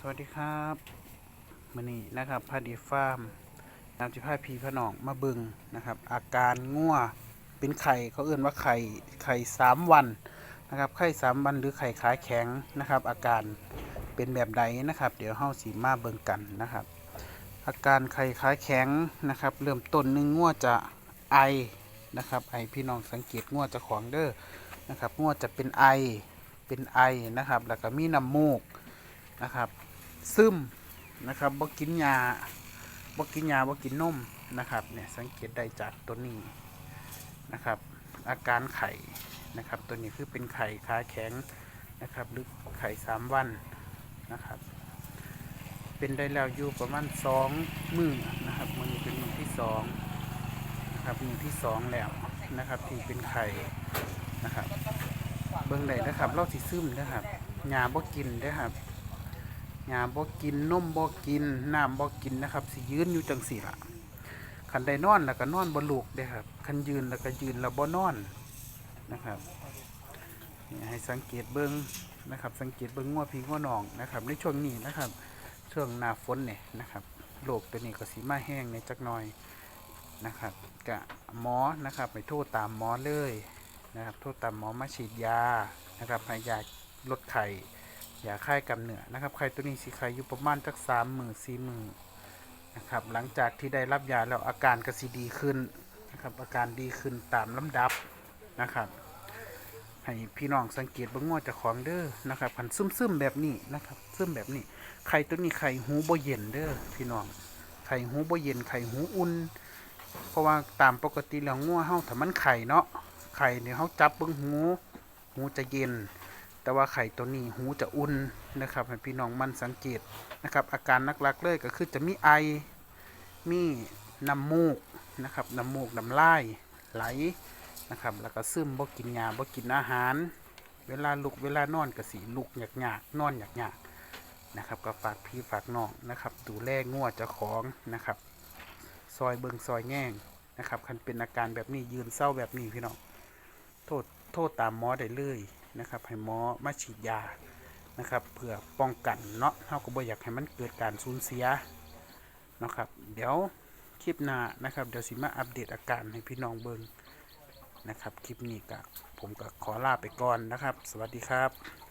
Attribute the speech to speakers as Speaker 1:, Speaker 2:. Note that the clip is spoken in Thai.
Speaker 1: สวัสดีครับมือนี้นะครับพาดีฟาร์มนำจิพาพีพนองมาบึงนะครับ อาการง่วเป็นไข่เขาเอื่นว่าไข่ไข่สามวันนะครับไข่สามวันหรือไข่ขาแข็งนะครับ อาการเป็นแบบใดนะครับ เดี๋ยวเฮาสีมาเบิ่งกันนะครับ อาการไข่ขาแข็งนะครับ เริ่มต้นหนึ่งง่วจะไอนะครับ ไอพี่น้องสังเกตง่วจะของเด้อนะครับง่วจะเป็นไอเป็นไอนะครับ แล้วก็มีน้ำมูก นะครับซึมนะครับบ่กินยาบ่กินยาบ่กินนมนะครับเนี่ยสังเกตได้จากตัวนี้นะครับอาการไข่นะครับตัวนี้คือเป็นไข่ขาแข็งนะครับหรือไข่สามวันนะครับเป็นได้แล้วอยู่ประมาณสองมือนะครับมือนี้เป็นมือที่สองนะครับมือที่สองแล้วนะครับที่เป็นไข่นะครับเบิ่งได้นะครับเราสิซึมนะครับยาบ่กินเด้อครับ ยาบ่กินนมบ่กินน้ำบ่กินนะครับสิยืนอยู่จังสี่ละคันได้นอนแล้วก็นอนบ่ลุกเด้ครับคันยืนแล้วก็ยืนแล้วบ่นอนนะครับนี่ให้สังเกตเบิ่งนะครับ สังเกตเบิ่งงัวพี่งัวน้องนะครับ ในช่วงนี้นะครับ ช่วงหน้าฝนเนี่ยนะครับโรคตัวนี้ก็สิมาแห้งในจักหน่อยนะครับกะหมอนะครับไปโทษตามหมอเลยนะครับ โทษตามหมอมาฉีดยานะครับให้ยาลดไข้ อย่าคลายกำเนื้อนะครับไข้ตัวนี้สิไข้อยู่ประมาณจักสามหมื่นสี่หมื่นนะครับหลังจากที่ได้รับยาแล้วอาการก็สิดีขึ้นนะครับอาการดีขึ้นตามลำดับนะครับให้พี่น้องสังเกตบิ่งว่าเจะของเด้อนะครับพันซึมๆแบบนี้นะครับซึมแบบนี้ไข่ตัวนี้ไข่หูบเย็นเด้อพี่น้องไข่หูบเย็นไข่หูอุ่น เพราะว่าตามปกติแล้วงัวเฮาถ้ามันไข่เนาะไข่เนี่ยเฮาจับเบิ่งหูหูจะเย็น แต่ว่าไข่ตัวนี้หูจะอุ่นนะครับให้พี่น้องมันสังเกตนะครับ อาการหลักๆเลยก็คือจะมีไอ มีน้ำมูกนะครับน้ำมูกน้ำลายไหลนะครับ แล้วก็ซึมบ่กินยาบ่กินอาหาร เวลาลุกเวลานอนก็สีลุกหยากๆนอนหยากๆนะครับก็ฝากพี่ฝากน้องนะครับ ดูแลงัวเจ้าของนะครับ ซอยเบิงซอยแง่งนะครับคันเป็นอาการแบบนี้ยืนเศร้าแบบนี้พี่น้องโทษโทษตามหมอได้เลย นะครับให้หมอมาฉีดยานะครับเพื่อป้องกันเนาะเท่ากับบ่อยากให้มันเกิดการสูญเสียนะครับเดี๋ยวคลิปหน้านะครับเดี๋ยวสิมาอัปเดตอาการให้พี่น้องเบิงนะครับคลิปนี้ก็ผมก็ขอลาไปก่อนนะครับ สวัสดีครับ